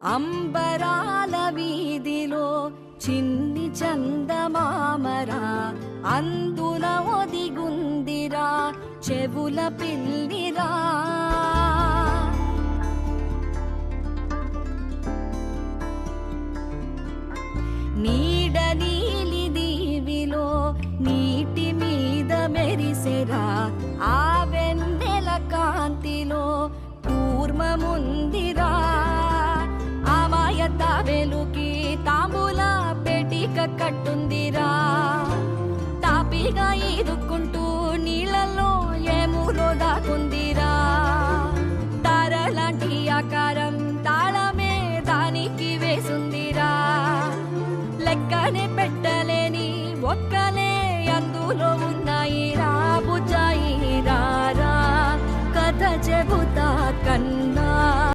అంబరాల వీధిలో చిన్ని చందమామరా అందున ఒదిగుందిరా చెవుల పిల్లిరా. నీడ నీలి దీవిలో నీటి మీద మెరిసెరా ఆ వెన్నెల కాంతిలో కూర్మముంది తాపిగా ఈదుకుంటూ నీళ్ళల్లో ఏమూలో దాకుందిరా తారలాంటి ఆకారం తాళమే దానికి వేసుందిరా. లెక్కనే పెట్టలేని ఒక్కలే అందులో ఉన్నాయి రా బుజ్జాయి రా కథ చెబుతా